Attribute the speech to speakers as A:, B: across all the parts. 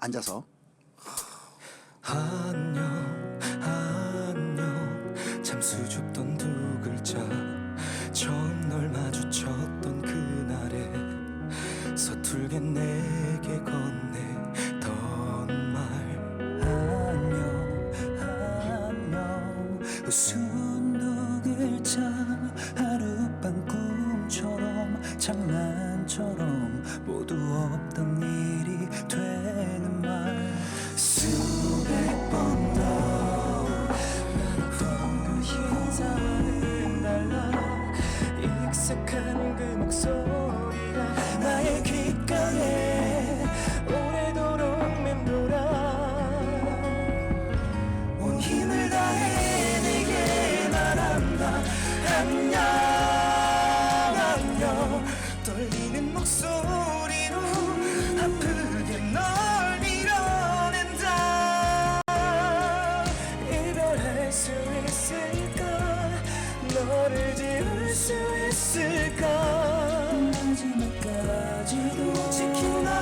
A: 앉아서.
B: 안녕 안녕. 참 수줍던 두 글자. 처음 널 마주쳤던 그날에 서툴게 내게 건네던 말. 안녕 안녕. 웃은 두 글자 하룻밤 꿈처럼 장난 처럼 모두 없던 일이 되는 말. 수백 번더 그 인사와는 달라 익숙한 그 목소리가 나의 귓 지막까지도 지킨 나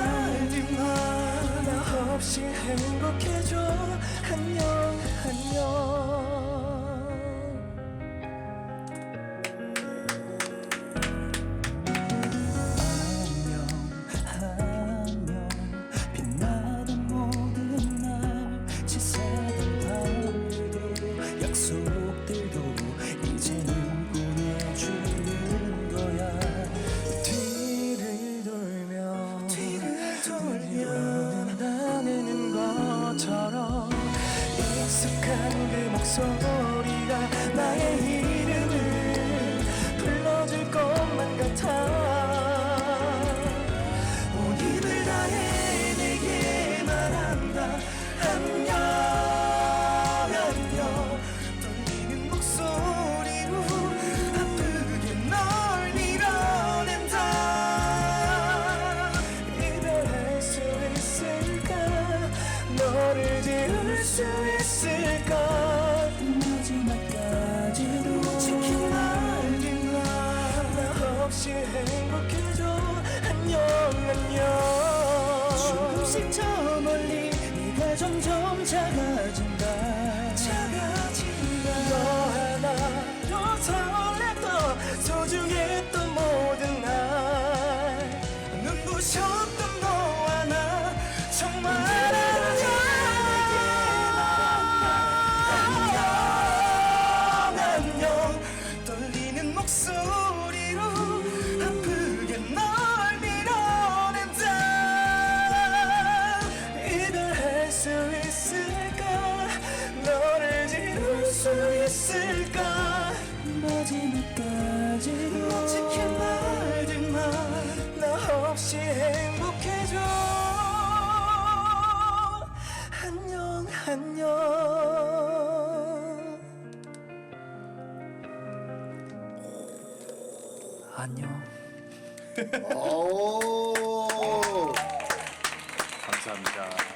B: 없이 행복해져 안녕 안녕 익 목소리로 아프게 널 밀어낸다. 이별할 수 있을까? 너를 지울 수 있을까? 마지막까지도 지킨 말들만 나 없이 행복해져. 안녕 안녕 안녕
A: 오
C: 감사합니다.